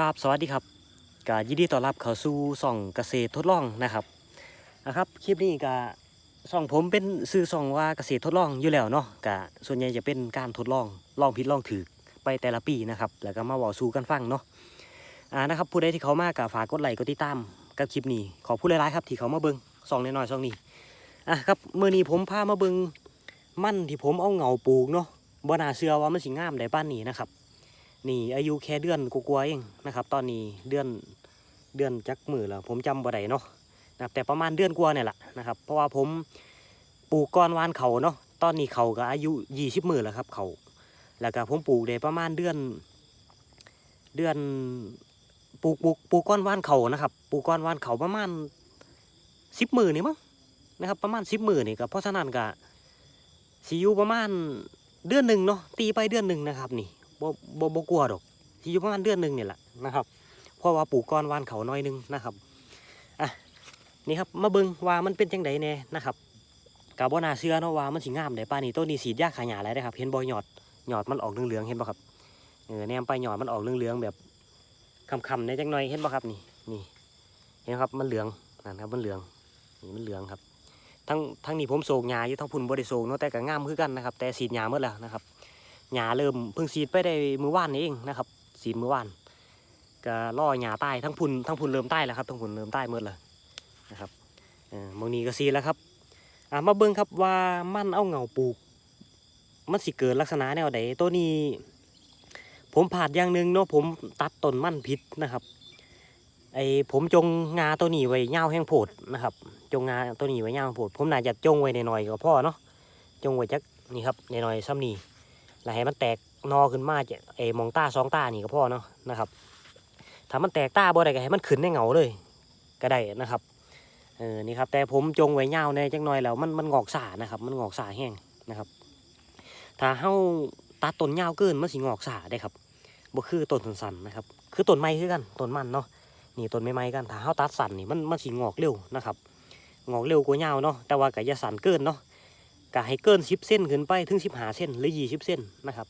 ครับสวัสดีครับก็ยินดีต้อนรับเข้าสู่ช่องเกษตรทดลองนะครับนะครับคลิปนี้ก็ช่องผมเป็นซื้อช่องว่าเกษตรทดลองอยู่แล้วเนาะก็ส่วนใหญ่จะเป็นการทดลองลองผิดลองถูกไปแต่ละปีนะครับแล้วก็มาเว้าสู่กันฟังเนาะอ่านะครับผู้ใดที่เขามากก็ฝากกดไลค์กดติดตามกับคลิปนี้ขอผู้หลายๆครับที่เขามาเบิ่งช่องน้อยๆช่องนี้อะครับเมื้อนี้ผมพามาเบิ่งมั่นที่ผมเอาเหงาปลูกเนาะบ่นาเชื่อว่ามันสิงามได้ปานนี้นะครับ นี่อายุแค่เดือนกว่าๆเองนะครับ ตอนนี้เดือนเดือนจักมือแล้วผมจำบ่ได้เนาะนะครับแต่ประมาณเดือนกว่าเนี่ยแหละนะครับ เพราะว่าผมปลูกก้อนวานเขาเนาะตอนนี้เขาก็อายุยี่สิบมือแล้วครับเขาแล้วก็ผมปลูกได้ประมาณเดือน เดือนปลูกปลูกปลูกก้อนวานเขานะครับปลูกก้อนวานเขาประมาณสิบมือนี่มั้งนะครับ ประมาณสิบมือนี่ก็เพราะฉะนั้นก็สิอยู่ประมาณเดือนหนึ่งเนาะตีไปเดือนหนึ่งนะครับนี่ บ่บ่บ่กลัวดอกที่อยู่ประมาณเดือนหนึ่งเนี่ยแหละนะครับเพราะว่าปลูกก้อนวานเขาน้อยหนึงนะครับอะนี่ครับมาเบิ่งว่ามันเป็นจังไดแน่นะครับกาบ่น่าเชื่อเนาะว่ามันสิงามได้ป่านนี้ต้นนี้สีดยากขายาแล้วนะครับ เห็นบ่หยอดหยอดมันออกเหลืองๆเห็นบ่ะครับเออแนมไปหยอดมันออกเหลืองๆแบบคำๆในจังหน่อยเห็นบ่ะครับนี่นี่เห็นครับมันเหลืองนั่นครับมันเหลืองนี่มันเหลืองครับทั้งทั้งนี้ผมโศกหญ้าอยู่ทั้งพุ่นบ่ได้โศกเนาะแต่ก็งามคือกันนะครับแต่สีดหญ้าหมดแล้วนะครับ หญ้าเริ่มเพิ่งสีดไปได้มือว่านนี่เองนะครับสีดมือว่านก็ล่อหญ้าใต้ทั้งพุ่นทั้งพุ่นเริ่มใต้แล้วครับทั้งพุ่นเริ่มใต้หมดเลยนะครับเออมองนี้ก็สีดแล้วครับมาเบิ่งครับว่ามันเอาเงาปลูก มันสิเกิดลักษณะแนวใดตัวนี้ ผมผ่าดอย่างหนึ่งเนาะผมตัดต้นมันผิดนะครับไอผมจงงาตัวนี้ไว้ยาแห้งโพดนะครับ จงงาตัวนี้ไว้ยาแห้งโพดผมน่าจะจงไว้หน่อยๆก็พอเนาะจงไว้จักนี่ครับหน่อยๆซ้ำนี่ แล้วให้มันแตกนอขึ้นมาจะเออมองตาสองตานี่ก็พอเนาะนะครับถ้ามันแตกตาบ่ได้ก็ให้มันขึ้นในเหงาเลย ก็ได้นะครับเออนี่ครับแต่ผมจงไว้ยาวในจังหน่อยแล้วมันมันงอกสานะครับมันงอกสาแห้งนะครับ ถ้าเฮาตัดต้นยาวเกินมันสิงอกสาได้ครับบ่คือต้นสันนะครับ คือต้นไม้คือกันต้นมันเนาะนี่ต้นไม้ๆกันถ้าเฮาตัดสันนี่มันมันสิงอกเร็วนะครับงอกเร็วกว่ายาวเนาะแต่ว่าก็อย่าสันเกินเนาะ ก็ให้เกินสิบเส้นขึ้นไปถึงสิบหาเส้นหรือยี่สิบเส้นนะครับ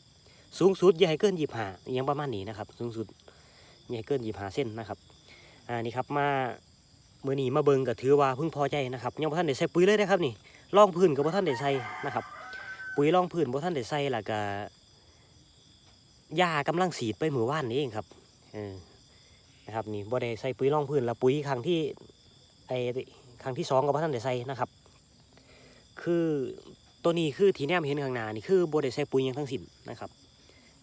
สูงสุดอย่าให้เกินยี่หายังประมาณนี้นะครับ สูงสุดอย่าให้เกินยี่หาเส้นนะครับอ่านี่ครับมาเมื่อนี้มาเบิงก็ถือว่าพิ่งพอใจนะครับยังบ่ท่านได้ใส่ปุ๋ยเลยนะครับนี่รองพื้นกับบ่ท่านได้ใส่นะครับ ปุ๋ยรองพื้นบ่ท่านได้ใส่ล้วก็ยากำลังสีดไปเมื่อวานนี้เองครับเออนะครับนี่บ่ได้ใส่ปุ๋ยรองพื้นแล้วปุ๋ยครั้งที่ไอครั้งที่สองกับบ่ท่านได้ใส่นะครับ คือตัวนี้คือที่แนมเห็นข้างหน้านี่คือบ่ได้ใส่ปุ๋ยยังทั้งสิ้นนะครับ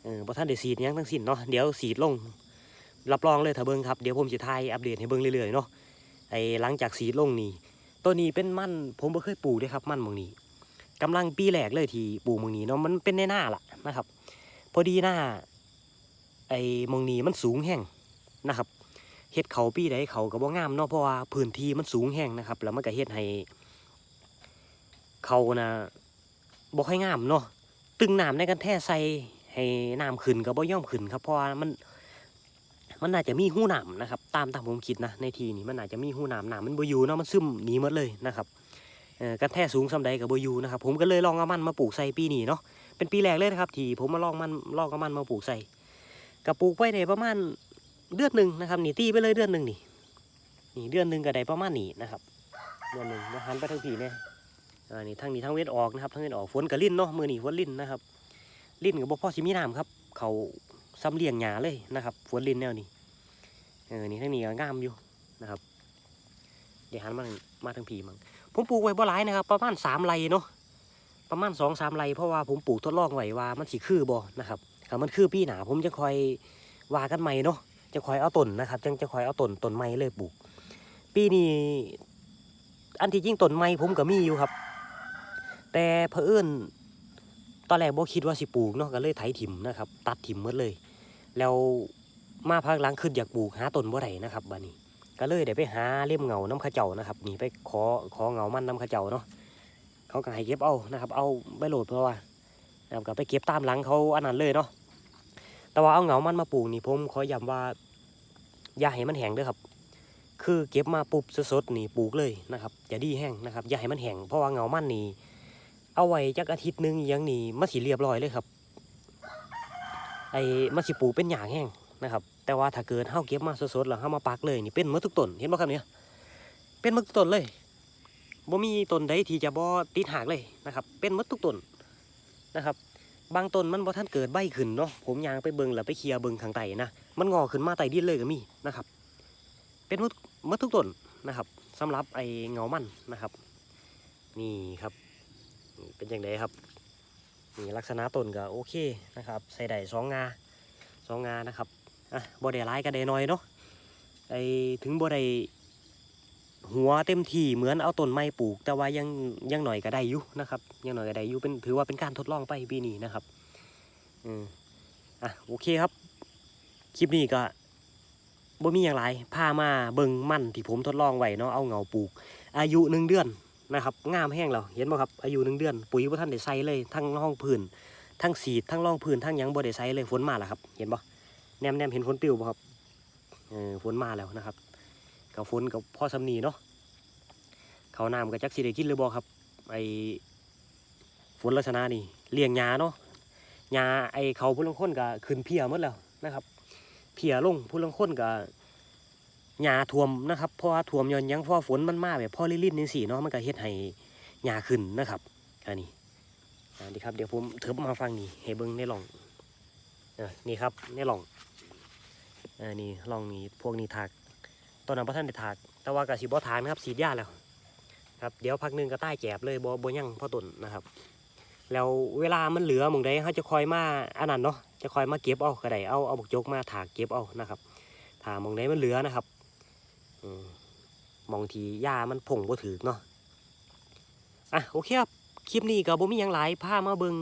เออบ่ทันได้สีดยังทั้งสิ้นเนาะเดี๋ยวสีดลงรับรองเลยถ้าเบิ่งครับเดี๋ยวผมจะถ่ายอัปเดตให้เบิ่งเรื่อยๆเนาะไอ้หลังจากสีดลงนี่ตัวนี้เป็นมันผมบ่เคยปลูกเด้ครับมันหมองนี้กำลังปีแรกเลยที่ปลูกหมองนี้เนาะมันเป็นในหน้าล่ะนะครับ พอดีหน้าไอ้หมองนี้มันสูงแห้งนะครับเฮ็ดเขาปีใดเขาก็บ่งามเนาะเพราะว่าพื้นที่มันสูงแห้งนะครับ แล้วมันก็เฮ็ดให้ เขานะบ่ค่อยงามเนาะตึงน้ำในกันแท้ใส่ให้น้ำขึ้นก็บ่ย่อมขึ้นครับเพราะว่ามันมันน่าจะมีหูน้ำนะครับ ตามตามผมคิดนะในทีนี้มันน่าจะมีหูน้ำน้ำมันบ่อยู่เนาะมันซึมหนีหมดเลยนะครับกันแท้สูงสำใดกับบ่อยู่นะครับผมก็เลยลองเอามันมาปลูกใส่ปีนี้เนาะเป็นปีแรกเลยนะครับที่ผมมาลองมันลองเอามันมาปลูกใส่ก็ปลูกไว้ได้ประมาณเดือนหนึ่งนะครับนี่ตีไปเลยเดือนหนึ่งนี่นี่เดือนหนึ่งก็ได้ประมาณนี้นะครับเดือนหนึ่งมาหันไปทางผีเนี่ย อ่านี่ทั้งนี้ทั้งเวทออกนะครับทั้งเวทออกฝนกับลิ้นเนาะมือนี่ฝนลิ้นนะครับ ลิ้นกับบ่พ่อสิมีน้ำครับ เขาซ้ำเลี้ยงหญ้าเลยนะครับฝนลิ้นแนวนี้เออนี่ทั้งนี้ก็งามอยู่นะครับ เดี๋ยวหันมามาทางผีมั้งผมปลูกไว้บ่หลายนะครับ ประมาณสามไรเนาะประมาณสองสามไรเพราะว่าผมปลูกทดลองไว้ว่ามันสิคือบ่นะครับถ้ามันคือปีหนาผมจะคอยว่ากันใหม่เนาะจะคอยเอาต้นนะครับจังจะคอยเอาต้นต้นไม้เลยปลูก ปีนี้อันที่จริงต้นไม้ผมก็มีอยู่ครับ แต่เผอิญตอนแรกบ่คิดว่าสิปลูกเนาะก็เลยไถถิ่มนะครับ ตัดถิ่มหมดเลย แล้วมาพักหลังขึ้นอยากปลูกหาต้นบ่ได้นะครับบัดนี้ ก็เลยได้ไปหาเล่มเงาน้ำข้าเจ้านะครับนี่ไปขอขอเงามันน้ำข้าเจ้าเนาะเขาก็ให้เก็บเอานะครับ เอาไปโหลดเพราะว่านะครับก็ไปเก็บตามหลังเขาอันนั้นเลยเนาะแต่ว่าเอาเงามันมาปลูกนี่ผมขอย้ำว่าอย่าให้มันแห้งเด้อครับ คือเก็บมาปุ๊บสดๆนี่ปลูกเลยนะครับอย่าดีแห้งนะครับอย่าให้มันแห้งเพราะว่าเงามันนี่ เอาไว้จักอาทิตย์หนึงอยังนี่มันสิเรียบร้อยเลยครับ ไอ้มันสิปลูกเป็นหยางแห้งนะครับ แต่ว่าถ้าเกิดเฮาเก็บมาสดๆแล้วเฮามาปักเลยนี่เป็นมดทุกต้นเห็นบ่ครับเนี่ยเป็นมดทุกต้นเลยบ่มีต้นใดที่จะบ่ติดหากเลยนะครับ เป็นมดทุกต้นนะครับ บางต้นมันบ่ทันเกิดใบขึ้นเนาะผมยางไปเบิ่งแล้วไปเคลียร์เบิ่งข้างใต้นะมันงอขึ้นมาใต้ดินเลยก็มีนะครับ เป็นมดมดทุกต้นนะครับสำหรับไอ้เงามันนะครับ นี่ครับ เป็นอย่างไรครับนี่ลักษณะต้นก็โอเคนะครับใส่ได้สองงาสองงานะครับอะบ่ได้ร้ายก็ได้น้อยเนาะไอ้ถึงบ่ได้หัวเต็มที่เหมือนเอาต้นไม้ปลูก แต่ว่ายังยังหน่อยก็ได้อยู่นะครับยังหน่อยก็ได้อยู่เป็นถือว่าเป็นการทดลองไปปีนี้นะครับอืมอะโอเคครับ คลิปนี้ก็บ่มีอย่างไรพามาเบิ่งมั่นที่ผมทดลองไว้เนาะเอาเงาปลูก อายุหนึ่งเดือน นะครับงามแห้งแล้วเห็นบ่ครับอายุหนึ่งเดือน ปุ๋ยบ่ท่านได้ใส่เลยทั้งร่องพื้นทั้งสีทั้งร่องพื้นทั้งยังบ่ได้ใส่เลยฝนมาแล้วครับ เห็นบ่แนมแนมเห็นฝนปิวบ่ครับเออฝนมาแล้วนะครับกับฝนกับพ่อสำนีเนาะเขาน้ำกับจักสิได้กินหรือบ่ครับไอฝนลักษณะนี่เลี้ยงหญ้าเนาะหญ้าไอเขาผู้ลางคนก็ขึ้นเพียหมดแล้วนะครับ เพียลงผู้ลางคนก็ หญ้าท่วมนะครับเพราะว่าท่วมย้อนยังเพราะว่าฝนมันมาแบบพอลิ่นๆนี่สิเนาะมันก็เฮ็ดให้หญ้าขึ้นนะครับอันนี้อันนี้ครับเดี๋ยวผมเถิบมาฟังนี่ให้เบิงในหล่องนี่ครับในหล่องออนี่หล่องนี่พวกนี้ถากตอนนั้นพระท่านได้ถาก แต่ว่าก็สิบ่ถากนะครับสีดยาแล้วครับเดี๋ยวพักหนึงก็ใต้แจบเลยบ่บ่ยังพ่อต้นนะครับ แล้วเวลามันเหลือมองใดเขาจะคอยมาอันนั้นเนาะจะคอยมาเก็บเอาก็ได้เอาเอาบกจกมาถากเก็บเอานะครับถ้ามองใดมันเหลือนะครับ มองทีหญ้ามันผงบ่ถือเนาะอะโอเคครับคลิปนี้ก็บ่มีหยังหลายพามาเบิง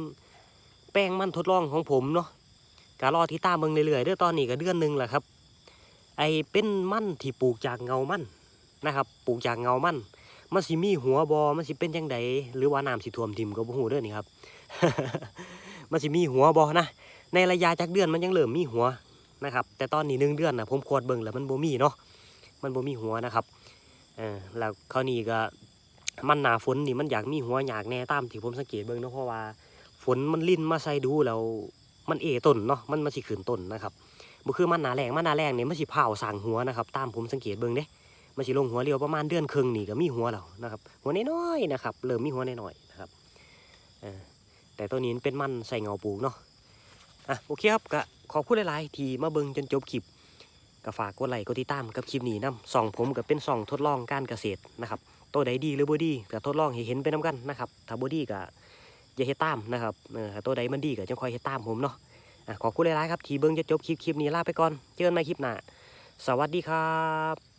แป้งมันทดลองของผมเนาะก็รอที่ตามเบิ่งเรื่อยๆเด้อตอนนี้ก็เดือนหนึ่งแหละครับ ไอเป็นมันที่ปลูกจากเงามันนะครับปลูกจากเงามันมันสิมีหัวบอมันสิเป็นจังไดหรือว่าน้ำสิท่วมทิมก็บ่ฮู้เด้อนี่ครับมันสิมีหัวบอนะในระยะจากเดือนมันยังเริ่มมีหัวนะครับ แต่ตอนนี้หนึ่งเดือนนะผมขวดเบิ่งแล้วมันบ่มีเนาะ มันบ่มีหัวนะครับเออแล้วคราวนี้ก็มันหนาฝนนี่มันอยากมีหัวอยากแน่ตามที่ผมสังเกตเบิ่งเนาะเพราะว่าฝนมันลิ่นมาใส่ดูแล้วมันเอต้นเนาะมันมันสิขึ้นต้นนะครับบ่คือมันหนาแรงมันหนาแรงเนี่ยมันสิเผาสร้างหัวนะครับ ตามผมสังเกตเบิ่งเด้มันสิลงหัวเรียวประมาณเดือนครึ่งนี่ก็มีหัวแล้วนะครับ หัวน้อยๆนะครับ เริ่มมีหัวน้อยๆนะครับเออแต่ตัวนี้เป็นมันใส่เงาปลูกเนาะอะโอเคครับก็ขอบคุณหลายๆ ที่มาเบิ่งจนจบคลิป ก็ฝากกดไลค์กดติดตามกับคลิปนี้นํส่องผมก็เป็นส่องทดลองการเกษตรนะครับตัวใดดีหรือบ่ดีก็ทดลองให้เห็นไปนํกันนะครับถ้าบ่ดีก็อย่าเฮ็ดตามนะครับตัวใดมันดีก็จะคอยเฮ็ดตามผมเนาะอะขอบคุณหลายๆครับที่เบิ่งจะจบคลิปคลิปนี้ลาไปก่อนเจอกันใหม่คลิปหน้าสวัสดีครับ